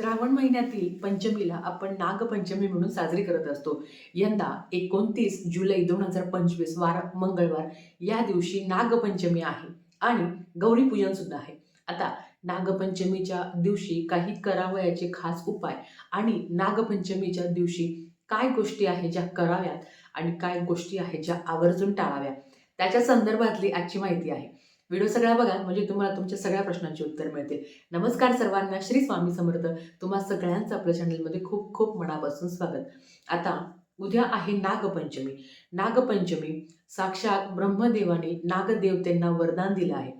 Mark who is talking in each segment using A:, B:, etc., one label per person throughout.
A: श्रावण महिन्यातील पंचमीला आपण नागपंचमी म्हणून साजरी करत असतो. यंदा एकोणतीस जुलै दोन हजार पंचवीस वार मंगळवार या दिवशी नागपंचमी आहे आणि गौरीपूजन सुद्धा आहे. आता नागपंचमीच्या दिवशी काही करावयाचे खास उपाय आणि नागपंचमीच्या दिवशी काय गोष्टी आहेत ज्या कराव्यात आणि काय गोष्टी आहेत ज्या आवर्जून टाळाव्या त्याच्या संदर्भातली आजची माहिती आहे. व्हिडिओ सगळा बघा म्हणजे तुम्हाला तुमच्या सगळ्या प्रश्नांची उत्तर मिळतील नमस्कार सर्वांना श्री स्वामी समर्थ. तुम्हा सगळ्यांचं आपल्या चॅनलमध्ये खूप खूप मनापासून स्वागत. आता उद्या आहे नागपंचमी. नागपंचमी साक्षात ब्रह्मदेवाने नागदेवतेंना वरदान दिलं आहे.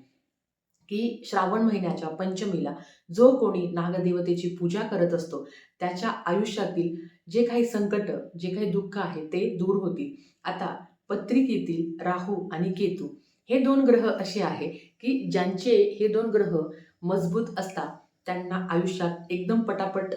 A: की श्रावण महिन्याच्या पंचमीला जो कोणी नागदेवतेची पूजा करत असतो त्याच्या आयुष्यातील जे काही संकट जे काही दुःख आहे ते दूर होतील. आता पत्रिकेतील राहू आणि केतू हे दोन ग्रह असे आहे की ज्यांचे हे दोन ग्रह मजबूत असतात. त्यांना आयुष्यात एकदम पटापट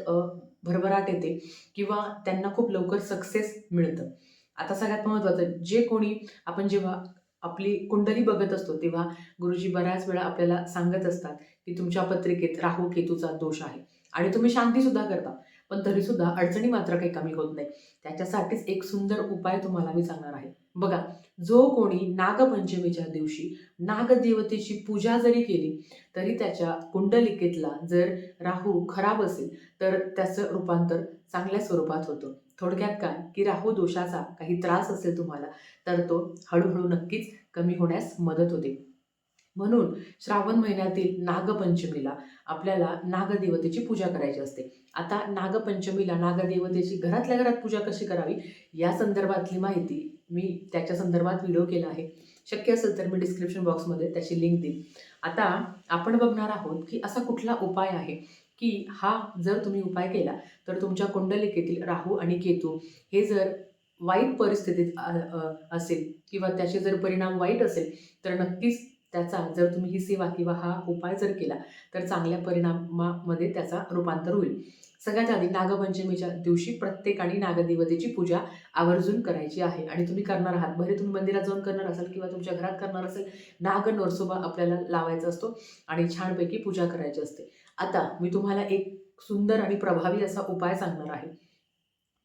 A: भरभराट येते किंवा त्यांना खूप लवकर सक्सेस मिळतं. आता सगळ्यात महत्त्वाचं जे कोणी आपण जेव्हा आपली कुंडली बघत असतो तेव्हा गुरुजी बऱ्याच वेळा आपल्याला सांगत असतात की तुमच्या पत्रिकेत राहू केतूचा दोष आहे आणि तुम्ही शांतीसुद्धा करता पण तरीसुद्धा अडचणी मात्र काही कमी होत नाही. त्याच्यासाठीच एक सुंदर उपाय तुम्हाला मी सांगणार आहे. बघा जो कोणी नागपंचमीच्या दिवशी नागदेवतेची पूजा जरी केली तरी त्याच्या कुंडलिकेतला जर राहू खराब असेल तर त्याचं रूपांतर चांगल्या स्वरूपात होतं. थोडक्यात काय? की राहू दोषाचा काही त्रास असेल तुम्हाला तर तो हळूहळू नक्कीच कमी होण्यास मदत होते. म्हणून श्रावण महिन्यातील नागपंचमीला आपल्याला नागदेवतेची पूजा करायची असते. आता नागपंचमीला नागदेवतेची घरातल्या घरात पूजा कशी करावी? या संदर्भातली माहिती मी त्याच्या संदर्भात व्हिडिओ केला आहे. शक्य असेल तर मी डिस्क्रिप्शन बॉक्समध्ये त्याची लिंक देईन. आता आपण बघणार आहोत की असा कुठला उपाय आहे की हा जर तुम्ही उपाय केला तर तुमच्या कुंडलिकेतील राहू आणि केतू हे जर वाईट परिस्थितीत असेल किंवा त्याचे जर परिणाम वाईट असेल तर नक्कीच त्याचा जर तुम्ही ही सेवा किंवा हा उपाय जर केला तर चांगल्या परिणामामध्ये त्याचा रूपांतर होईल. सगळ्यात आधी नागपंचमीच्या दिवशी प्रत्येकाने नागदेवतेची पूजा आवर्जून करायची आहे. आणि तुम्ही करणार आहात. भले तुम्ही मंदिरात जाऊन करणार असाल किंवा तुमच्या घरात करणार असेल नाग नरसोबा आपल्याला लावायचा असतो आणि छानपैकी पूजा करायची असते. आता मी तुम्हाला एक सुंदर आणि प्रभावी असा उपाय सांगणार आहे.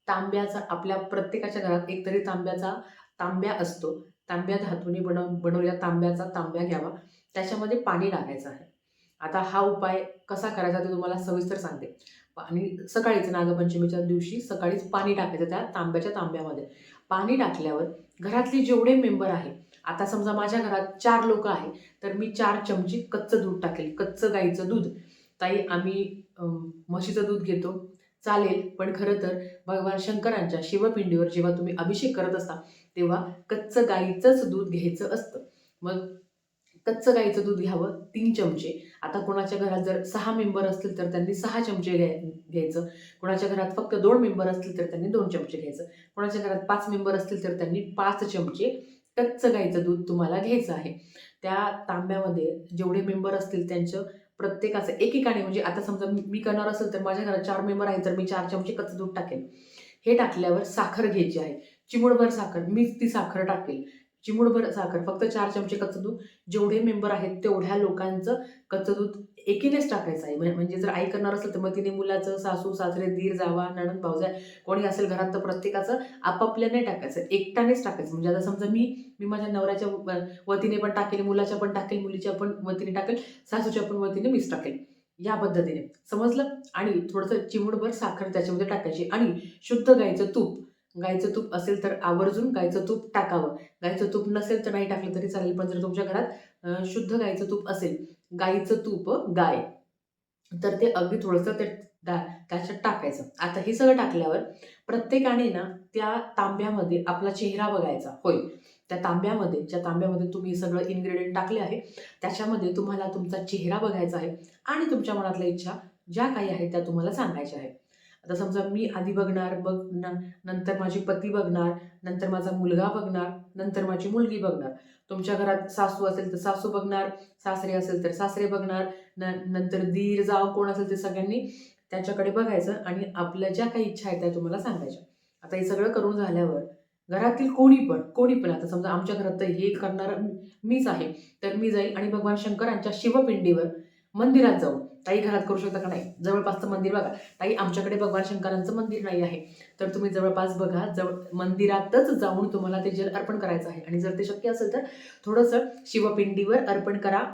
A: तांब्याचा आपल्या प्रत्येकाच्या घरात एकतरी तांब्याचा तांब्या असतो. तांब्या धातूने बनव बनवलेल्या तांब्याचा तांब्या घ्यावा. त्याच्यामध्ये पाणी टाकायचं आहे. आता हा उपाय कसा करायचा ते तुम्हाला सविस्तर सांगते. आणि सकाळीच नागपंचमीच्या दिवशी सकाळीच पाणी टाकायचं त्या तांब्याच्या तांब्यामध्ये. पाणी टाकल्यावर घरातले जेवढे मेंबर आहे आता समजा माझ्या घरात चार लोक आहे तर मी चार चमची कच्चं दूध टाकेल कच्चं गाईचं दूध. ताई आम्ही म्हशीचं दूध घेतो. चालेल पण खरं तर भगवान शंकरांच्या शिवपिंडीवर जेव्हा तुम्ही अभिषेक करत असता तेव्हा कच्चं गाईचंच दूध घ्यायचं असतं. मग कच्चं गाईचं दूध घ्यावं तीन चमचे. आता कोणाच्या घरात जर सहा मेंबर असतील तर त्यांनी सहा चमचे घ्याय घ्यायचं. कोणाच्या घरात फक्त दोन मेंबर असतील तर त्यांनी दोन चमचे घ्यायचं. कोणाच्या घरात पाच मेंबर असतील तर त्यांनी पाच चमचे कच्चं गाईचं दूध तुम्हाला घ्यायचं आहे. त्या तांब्यामध्ये जेवढे मेंबर असतील त्यांचं प्रत्येकाचं एकेकाने म्हणजे आता समजा मी करणार असेल तर माझ्या घरात चार मेंबर आहे तर मी चार चमचे कच्चं दूध टाकेन. हे टाकल्यावर साखर घ्यायची आहे. चिमूटभर साखर मीच ती साखर टाकेल. चिमूडभर साखर फक्त चार चमचे कच्चं दूध जेवढे मेंबर आहेत तेवढ्या लोकांचं कच्चं दूध एकीनेच टाकायचं आहे. म्हणजे, म्हणजे जर आई करणार असेल तर मग तिने मुलाचं सासू सासरे दीर जावा नणंद भाऊजा कोणी असेल घरात तर प्रत्येकाचं आपापल्याने टाकायचं. एकट्यानेच टाकायचं. म्हणजे आता समजा मी मी माझ्या नवऱ्याच्या वतीने पण टाकेल मुलाच्या पण टाकेल मुलीच्या पण वतीने टाकेल सासूच्या पण वतीने मीच टाकेल. या पद्धतीने. समजलं? आणि थोडंसं चिमूडभर साखर त्याच्यामध्ये टाकायची. आणि शुद्ध गाईचं तूप. गाईचं तूप असेल तर आवर्जून गाईचं तूप टाकावं. गाईचं तूप नसेल तर नाही टाकलं तरी चालेल पण जर तुमच्या घरात शुद्ध गाईचं तूप असेल गाईचं तूप गाय तर ते अगदी थोडंसं ते त्याच्यात टाकायचं. आता हे सगळं टाकल्यावर प्रत्येकाने ना त्या तांब्यामध्ये आपला चेहरा बघायचा. होय. त्या तांब्यामध्ये ज्या तांब्यामध्ये तुम्ही सगळं इन्ग्रेडियंट टाकले आहे त्याच्यामध्ये तुम्हाला तुमचा चेहरा बघायचा आहे आणि तुमच्या मनातल्या इच्छा ज्या काही आहेत त्या तुम्हाला सांगायच्या आहेत. आता समजा मी आधी बघणार बघ न नंतर माझी पती बघणार नंतर माझा मुलगा बघणार नंतर माझी मुलगी बघणार. तुमच्या घरात सासू असेल तर सासू बघणार सासरे असेल तर सासरे बघणार न नंतर दीर जाव कोण असेल ते सगळ्यांनी त्याच्याकडे बघायचं आणि आपल्या ज्या काही इच्छा आहेत त्या तुम्हाला सांगायच्या. आता हे सगळं करून झाल्यावर घरातील कोणी पण कोणी पण आता समजा आमच्या घरात तर हे करणार मीच आहे तर मी जाईल आणि भगवान शंकरांच्या शिवपिंडीवर मंदिरात जाऊ. ताई घरात करू शकता का नाही? जवळपासचं मंदिर बघा. ताई आमच्याकडे भगवान शंकरांचं मंदिर नाही आहे. तर तुम्ही जवळपास बघा जवळ मंदिरातच जाऊन तुम्हाला ते जल अर्पण करायचं आहे. आणि जर ते शक्य असेल तर थोडंसं शिवपिंडीवर अर्पण करा.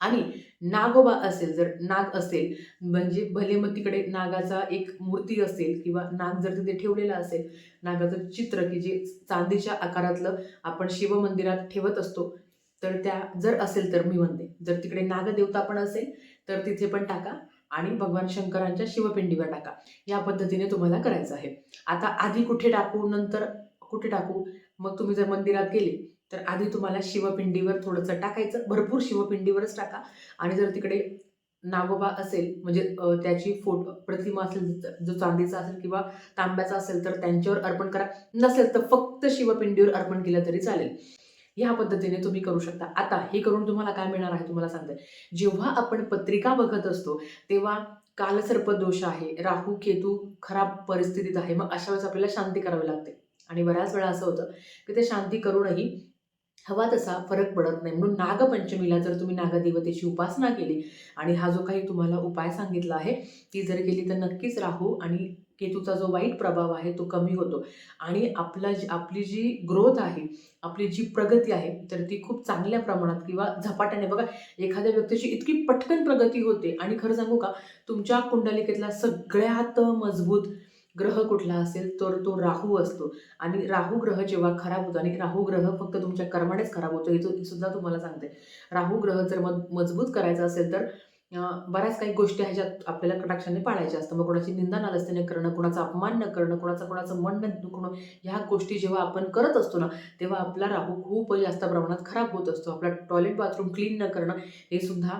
A: आणि नागोबा असेल जर नाग असेल म्हणजे भले मग तिकडे नागाचा एक मूर्ती असेल किंवा नाग जर तिथे ठेवलेला असेल नागाचं चित्र की जे चांदीच्या आकारातलं आपण शिवमंदिरात ठेवत असतो तर त्या जर असेल तर मी म्हणते. जर तिकडे नागदेवता पण असेल तर तिथे पण टाका आणि भगवान शंकरांच्या शिवपिंडीवर टाका. या पद्धतीने तुम्हाला करायचं आहे. आता आधी कुठे टाकू नंतर कुठे टाकू? मग तुम्ही जर मंदिरात गेले तर आधी तुम्हाला शिवपिंडीवर थोडंसं टाकायचं. भरपूर शिवपिंडीवरच टाका. आणि जर तिकडे नागोबा असेल म्हणजे त्याची फोटो प्रतिमा असेल जो चांदीचा असेल किंवा तांब्याचा असेल तर त्यांच्यावर अर्पण करा. नसेल तर फक्त शिवपिंडीवर अर्पण केलं तरी चालेल. ह्या पद्धतीने तुम्ही करू शकता. आता हे करून तुम्हाला काय मिळणार आहे तुम्हाला सांगते. जेव्हा आपण पत्रिका बघत असतो तेव्हा कालसर्प दोष आहे राहू केतू खराब परिस्थितीत आहे. मग अशा वेळेस आपल्याला शांती करावी लागते. आणि बऱ्याच वेळा असं होतं की ते शांती करूनही हवा तसा फरक पडत नाही. म्हणून नागपंचमीला जर तुम्ही नागदेवतेची उपासना केली आणि हा जो काही तुम्हाला उपाय सांगितला आहे ती जर केली तर नक्कीच राहू आणि केतूचा जो वाईट प्रभाव आहे तो कमी होतो. आणि आपला जी आपली जी ग्रोथ आहे आपली जी प्रगती आहे तर ती खूप चांगल्या प्रमाणात किंवा झपाट्याने. बघा एखाद्या व्यक्तीची इतकी पटकन प्रगती होते आणि खरं सांगू का तुमच्या कुंडलिकेतला सगळ्यात मजबूत ग्रह कुठला असेल तर तो राहू असतो. आणि राहू ग्रह जेव्हा खराब होतो आणि राहू ग्रह फक्त तुमच्या कर्मानेच खराब होतो हे सुद्धा तुम्हाला सांगते. राहू ग्रह जर मजबूत करायचा असेल तर बऱ्याच काही गोष्टी ह्याच्यात ज्यात आपल्याला कटाक्षाने पाळायच्या असतं मग कोणाची निंदा नालस्तीने करणं कोणाचा अपमान न करणं कोणाचं कोणाचं मन न दुखणं ह्या गोष्टी जेव्हा आपण करत असतो ना तेव्हा आपला राहू खूप जास्त प्रमाणात खराब होत असतो. आपला टॉयलेट बाथरूम क्लीन न करणं हे सुद्धा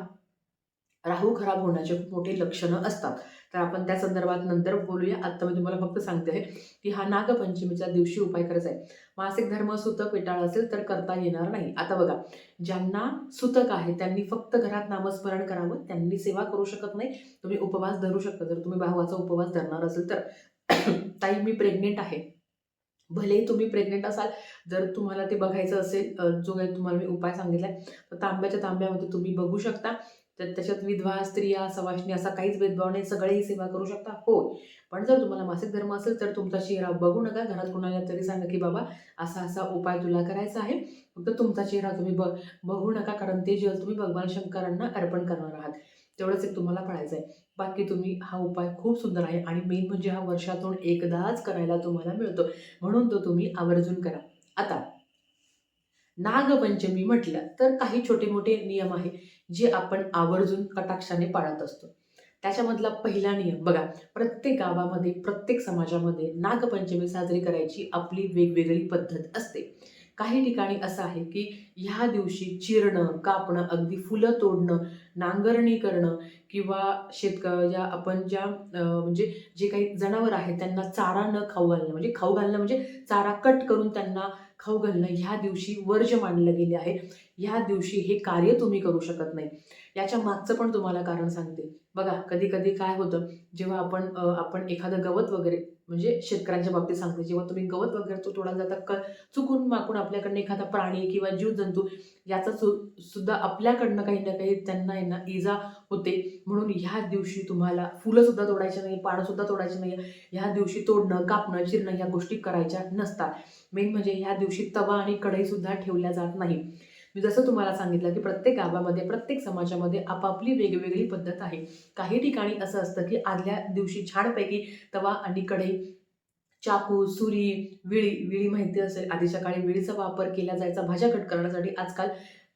A: राहू खराब होण्याचे खूप मोठे लक्षणं असतात. तर आपण त्या संदर्भात नंतर बोलूया. आत्ता मी तुम्हाला फक्त सांगते आहे की हा नागपंचमीच्या दिवशी उपाय करायचा आहे. मासिक धर्म सुतक विटाळ असेल तर करता येणार नाही. आता बघा ज्यांना सुतक आहे त्यांनी फक्त घरात नामस्मरण करावं त्यांनी सेवा करू शकत नाही. तुम्ही उपवास धरू शकता. जर तुम्ही भावाचा उपवास धरणार असेल तर ताई मी प्रेग्नेंट आहे. भलेही तुम्ही प्रेग्नेंट असाल जर तुम्हाला ते बघायचं असेल जो काही तुम्हाला मी उपाय सांगितला तर तांब्याच्या तांब्यामध्ये तुम्ही बघू शकता. तर त्याच्यात विधवा स्त्रिया सवाष्णी असा काहीच भेदभाव नाही सगळेही सेवा करू शकता. हो पण जर तुम्हाला मासिक धर्म असेल तर तुमचा चेहरा बघू नका घरात कोणाला तरी सांगा की बाबा असा असा उपाय तुला करायचा आहे. फक्त तुमचा चेहरा तुम्ही ब बघू नका कारण ते जल तुम्ही भगवान शंकरांना अर्पण करणार आहात. तेवढंच एक तुम्हाला पाळायचं आहे. बाकी तुम्ही हा उपाय खूप सुंदर आहे आणि मेन म्हणजे हा वर्षातून एकदाच करायला तुम्हाला मिळतो. म्हणून तो तुम्ही आवर्जून करा. आता नागपंचमी म्हटलं तर काही छोटे मोठे नियम आहे. जे आपण आवर्जून कटाक्षाने पाळत असतो. त्याच्यामधला पहिला नियम बघा प्रत्येक गावामध्ये प्रत्येक समाजामध्ये नागपंचमी साजरी करायची आपली वेगवेगळी पद्धत असते. काही ठिकाणी असं आहे की ह्या दिवशी चिरणं कापणं अगदी फुलं तोडणं नांगरणी करणं किंवा शेतक ज्या आपण ज्या म्हणजे जे काही जनावर आहेत त्यांना चारा न खाऊ घालणं म्हणजे खाऊ घालणं म्हणजे चारा कट करून त्यांना खाऊ घालणं ह्या दिवशी वर्ज मानलं गेले आहे. ह्या दिवशी हे कार्य तुम्ही करू शकत नाही. याच्या मागचं पण तुम्हाला कारण सांगते. बघा कधी कधी काय होतं जेव्हा आपण आपण एखादं गवत वगैरे म्हणजे शेतकऱ्यांच्या बाबतीत सांगते जेव्हा तुम्ही गवत वगैरे तो तोडायला जाता क चुकून माकून आपल्याकडनं एखादा प्राणी किंवा जीवजंतू याचा सु सुद्धा आपल्याकडनं काही ना काही त्यांना यांना इजा होते. म्हणून ह्या दिवशी तुम्हाला फुलंसुद्धा तोडायची नाही पानंसुद्धा तोडायची नाही ह्या दिवशी तोडणं कापणं चिरणं ह्या गोष्टी करायच्या नसतात. मेन म्हणजे ह्या दिवशी तवा आणि कढईसुद्धा ठेवल्या जात नाही. मी जसं तुम्हाला सांगितलं की प्रत्येक गावामध्ये प्रत्येक समाजामध्ये आपापली वेगवेगळी पद्धत आहे. काही ठिकाणी असं असतं की आदल्या दिवशी छानपैकी तवा आणि कढई चाकू सुरी विळी विळी माहिती असेल. आधीच्या काळी विळीचा वापर केला जायचा भाज्या कट करण्यासाठी आजकाल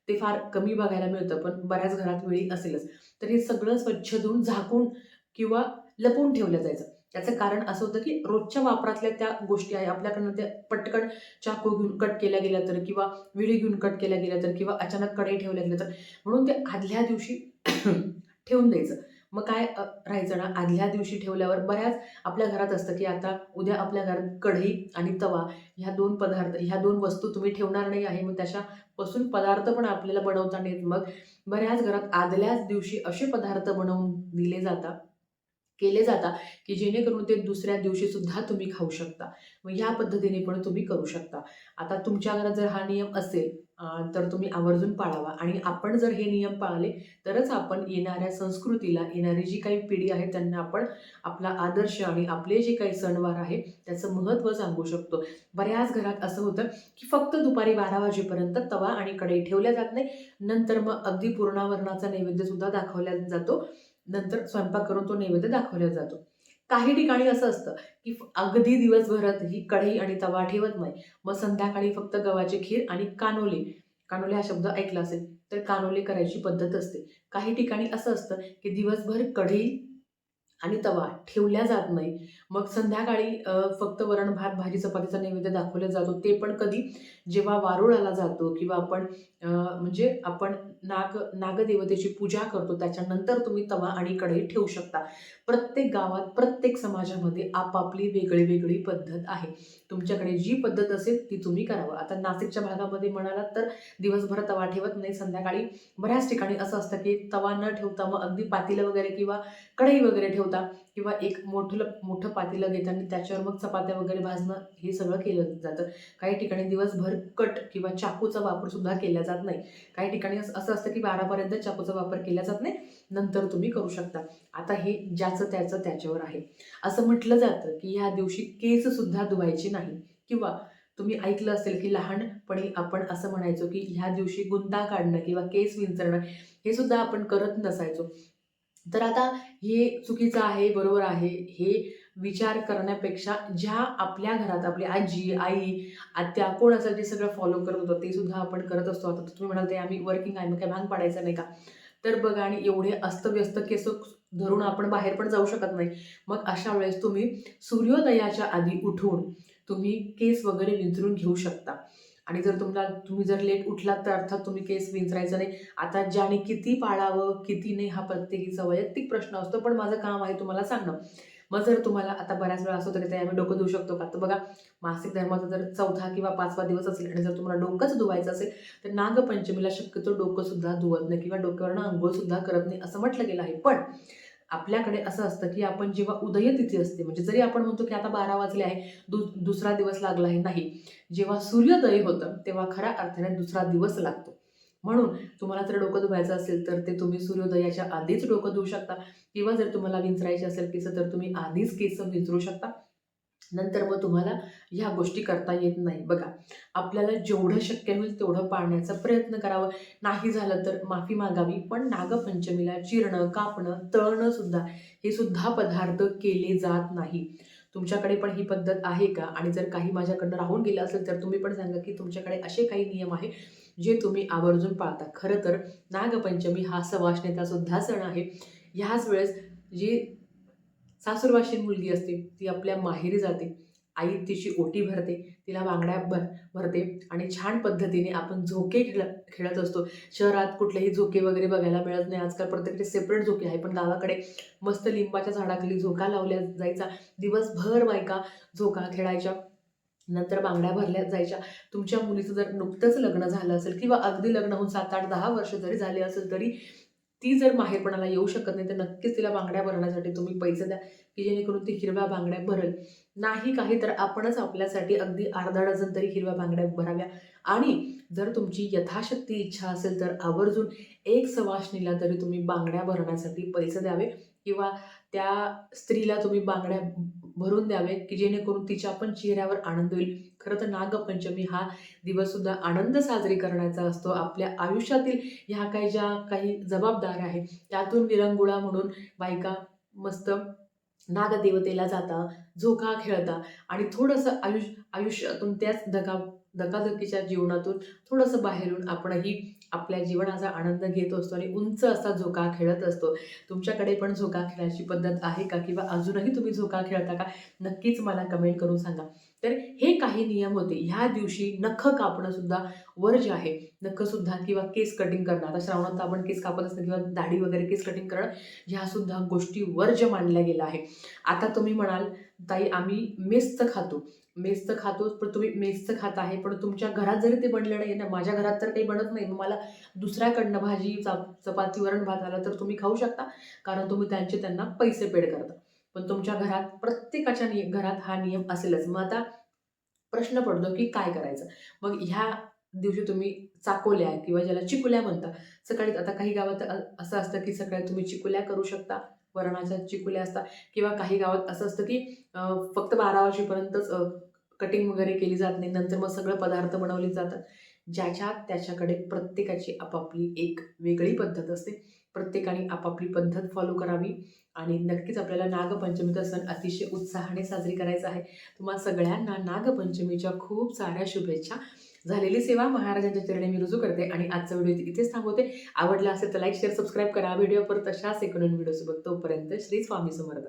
A: ते फार कमी बघायला मिळतं पण बऱ्याच घरात विळी असेलच. तर हे सगळं स्वच्छ धुवून झाकून किंवा लपवून ठेवलं जायचं. त्याचं कारण असं होतं की रोजच्या वापरातल्या त्या गोष्टी आहे आपल्याकडनं त्या पटकन चाकू घेऊन कट केल्या गेल्या तर किंवा विळी घेऊन कट केल्या गेल्या तर किंवा अचानक कढई ठेवल्या गेल्या तर म्हणून ते आदल्या दिवशी ठेवून द्यायचं. मग काय राहायचं ना आदल्या दिवशी ठेवल्यावर बऱ्याच आपल्या घरात असतं की आता उद्या आपल्या घरात कढई आणि तवा ह्या दोन पदार्थ ह्या दोन वस्तू तुम्ही ठेवणार नाही आहे मग त्याच्यापासून पदार्थ पण आपल्याला बनवता नाहीत. मग बऱ्याच घरात आदल्याच दिवशी असे पदार्थ बनवून दिले जातात केले जातात की जेणेकरून ते दुसऱ्या दिवशी सुद्धा तुम्ही खाऊ शकता. मग ह्या पद्धतीने पण तुम्ही करू शकता. आता तुमच्या घरात जर हा नियम असेल तर तुम्ही आवर्जून पाळावा. आणि आपण जर हे नियम पाळले तरच आपण येणाऱ्या संस्कृतीला येणारी जी काही पिढी आहे त्यांना आपण आपला आदर्श आणि आपले जे काही सणवार आहे त्याचं महत्त्व सांगू शकतो. बऱ्याच घरात असं होतं की फक्त दुपारी बारा वाजेपर्यंत तवा आणि कढई ठेवल्या जात नाही. नंतर मग अगदी पूर्णावरणाचा नैवेद्यसुद्धा दाखवला जातो. नंतर स्वयंपाक करून तो नैवेद्य दाखवला जातो. काही ठिकाणी असं असतं की अगदी दिवसभरात ही कढई आणि तवा ठेवत नाही. मग संध्याकाळी फक्त गव्हाची खीर आणि कानोले. कानोले हा शब्द ऐकला असेल तर कानोले करायची पद्धत असते. काही ठिकाणी असं असतं की दिवसभर कढई आणि तवा ठेवल्या जात नाही. मग संध्याकाळी फक्त वरण भात भाजी चपातीचा नैवेद्य दाखवला जातो. ते पण कधी जेव्हा वारुळाला जातो किंवा आपण म्हणजे आपण नाग नागदेवतेची पूजा करतो त्याच्यानंतर तुम्ही तवा आणि कढई ठेवू शकता. प्रत्येक गावात प्रत्येक समाजामध्ये आपापली वेगळी वेगळी पद्धत आहे. तुमच्याकडे जी पद्धत असेल ती तुम्ही करावं. आता नाशिकच्या भागामध्ये म्हणालात तर दिवसभर तवा ठेवत नाही. संध्याकाळी बऱ्याच ठिकाणी असं असतं की तवा न ठेवता मग अगदी पातेलं वगैरे किंवा कढई वगैरे ठेवता किंवा एक मोठं मोठं पातेलं घेतं आणि त्याच्यावर मग चपात्या वगैरे भाजणं हे सगळं केलं जातं. काही ठिकाणी दिवसभर कट किंवा चाकूचा वापर सुद्धा केला जात नाही. काही ठिकाणी असं असतं की बारापर्यंत चाकूचा वापर केला जात नाही नंतर तुम्ही करू शकता. आता हे ज्याचं त्याचं त्याच्यावर आहे. असं म्हटलं जातं की ह्या दिवशी केस सुद्धा धुवायचे नाही. किंवा तुम्ही ऐकलं असेल की लहानपणी आपण असं म्हणायचो की ह्या दिवशी गुंता काढणं किंवा केस विंचरणं हे सुद्धा आपण करत नसायचो. तर आता हे चुकीचं आहे बरोबर आहे. हे विचार करण्यापेक्षा ज्या आपल्या घरात आपली आजी आई आत्या कोण असेल जे सगळं फॉलो करत होतं. ते सुद्धा आपण करत असतो. आता तुम्ही म्हणाल ते आम्ही वर्किंग आहे मग काय भांग पाडायचं नाही का? तर बघा आणि एवढे अस्तव्यस्त केस धरून आपण बाहेर पण जाऊ शकत नाही. मग अशा वेळेस तुम्ही सूर्योदयाच्या आधी उठून तुम्ही केस वगैरे विंचरून घेऊ शकता. आणि जर तुम्हाला तुम्ही जर लेट उठलात तर अर्थात तुम्ही केस विंचरायचं नाही. आता ज्याने किती पाळावं किती नाही हा प्रत्येकीचा वैयक्तिक प्रश्न असतो पण माझं काम आहे तुम्हाला सांगणं. मग जर तुम्हाला आता बऱ्याच वेळा असं होतं की ते आम्ही डोकं धुवू शकतो का? तर बघा मासिक धर्माचा जर चौथा किंवा पाचवा दिवस असेल आणि जर तुम्हाला डोकंच धुवायचं असेल तर नागपंचमीला शक्यतो डोकंसुद्धा धुवत नाही किंवा डोक्यावरनं अंघोळसुद्धा करत नाही असं म्हटलं गेलं आहे. पण आपल्याकडे असं असतं की आपण जेव्हा उदय तिथी असते म्हणजे जरी आपण म्हणतो की आता बारा वाजले आहे दु दुसरा दिवस लागला आहे नाही. जेव्हा सूर्योदय होतं तेव्हा खऱ्या अर्थाने दुसरा दिवस लागतो. म्हणून तुम्हाला जर डोकं धुवायचं असेल तर ते तुम्ही सूर्योदयाच्या आधीच डोकं धुवू शकता. किंवा जर तुम्हाला विंचरायचे असेल केस तर तुम्ही आधीच केस विंचरू शकता. नंतर मग तुम्हाला ह्या गोष्टी करता येत नाही. बघा आपल्याला जेवढं शक्य होईल तेवढं पाळण्याचा प्रयत्न करावा. नाही झालं तर माफी मागावी पण नागपंचमीला चिरणं कापणं तळणं सुद्धा हे सुद्धा पदार्थ केले जात नाही. तुमच्याकडे पण ही पद्धत आहे का? आणि जर काही माझ्याकडनं राहून गेलं असेल तर तुम्ही पण सांगा की तुमच्याकडे असे काही नियम आहे जे तुम्ही आवर्जून पाळता. खरं तर नागपंचमी हा सवासनेचा सुद्धा सण आहे. ह्याच वेळेस जी सासूरवाशी मुलगी असते ती आपल्या माहेरी जाते. आई तिची ओटी भरते तिला बांगड्या भर भरते आणि छान पद्धतीने आपण झोके खेळ खेळत असतो. शहरात कुठलेही झोके वगैरे बघायला मिळत नाही. आजकाल प्रत्येकाचे सेपरेट झोके आहे पण गावाकडे मस्त लिंबाच्या झाडाखाली झोका लावल्या जायचा. दिवसभर बायका झोका खेळायच्या. नंतर बांगड्या भरल्या जायच्या. तुमच्या मुलीचं जर नुकतंच लग्न झालं असेल किंवा अगदी लग्न होऊन सात आठ दहा वर्ष जरी झाले असेल तरी ती जर माहेरपणाला येऊ शकत नाही तर नक्कीच तिला बांगड्या भरण्यासाठी तुम्ही पैसे द्या की जेणेकरून ती हिरव्या बांगड्या भरेल. नाही काही तर आपणच आपल्यासाठी अगदी अर्धा डझन तरी हिरव्या बांगड्या भराव्या. आणि जर तुमची यथाशक्ती इच्छा असेल तर आवर्जून एक सवाशणीला तरी तुम्ही बांगड्या भरण्यासाठी पैसे द्यावे किंवा त्या स्त्रीला तुम्ही बांगड्या भरून द्यावे की जेणेकरून तिच्या पण चेहऱ्यावर आनंद होईल. खरं तर नागपंचमी हा दिवससुद्धा आनंद साजरी करण्याचा असतो. आपल्या आयुष्यातील ह्या काही ज्या काही जबाबदाऱ्या आहेत त्यातून विरंगुळा म्हणून बायका मस्त नागदेवतेला जाता झोका खेळता आणि थोडंसं आयुष्य आयुष्यातून त्याच धका धकाधकीच्या जीवनातून थोडंसं बाहेरून आपणही आपल्या जीवनाचा आनंद घेत असतो आणि उंच असा झोका खेळत असतो. तुमच्याकडे पण झोका खेळायची पद्धत आहे का? किंवा अजूनही तुम्ही झोका खेळता का? नक्कीच मला कमेंट करून सांगा. तर हे काही नियम होते. ह्या दिवशी नख कापणं सुद्धा वर्ज आहे नखसुद्धा किंवा केस कटिंग करणं. आता श्रावणात आपण केस कापत असतो किंवा दाढी वगैरे केस कटिंग करणं ह्या सुद्धा गोष्टी वर्ज मानल्या गेल्या आहे. आता तुम्ही म्हणाल ताई आम्ही मेसचं खातो. मेसचं खातो पण तुम्ही मेसचं खात आहे पण तुमच्या घरात जरी ते बनलं नाही ना माझ्या घरात तर काही बनत नाही. मग मला दुसऱ्याकडनं भाजी चपाती वरण भात आला तर तुम्ही खाऊ शकता कारण तुम्ही त्यांचे त्यांना पैसे पेड करता. पण तुमच्या घरात प्रत्येकाच्या नियम घरात हा नियम असेलच. मग आता प्रश्न पडतो की काय करायचं? मग ह्या दिवशी तुम्ही चाकोल्या किंवा ज्याला चिकुल्या म्हणता सकाळी आता काही गावात असं असतं की सकाळी तुम्ही चिकुल्या करू शकता वरणाच्या चिकुल्या असतात किंवा काही गावात असं असतं की फक्त बारा वाजेपर्यंतच कटिंग वगैरे केली जात नाही. नंतर मग सगळं पदार्थ बनवले जातात. ज्याच्यात त्याच्याकडे प्रत्येकाची आपापली एक वेगळी पद्धत असते. प्रत्येकाने आपापली पद्धत फॉलो करावी. आणि नक्कीच आपल्याला नागपंचमीचा सण अतिशय उत्साहाने साजरी करायचा आहे. तुम्हाला सगळ्यांना नागपंचमीच्या खूप साऱ्या शुभेच्छा. झालेली सेवा महाराजांच्या चरणी मी रुजू करते आणि आजचा व्हिडिओ इथेच थांबवते. आवडला असेल तर लाईक शेअर सबस्क्राईब करा. व्हिडिओ परत अशाच एक नवीन व्हिडिओसोबत तोपर्यंत श्री स्वामी समर्थ.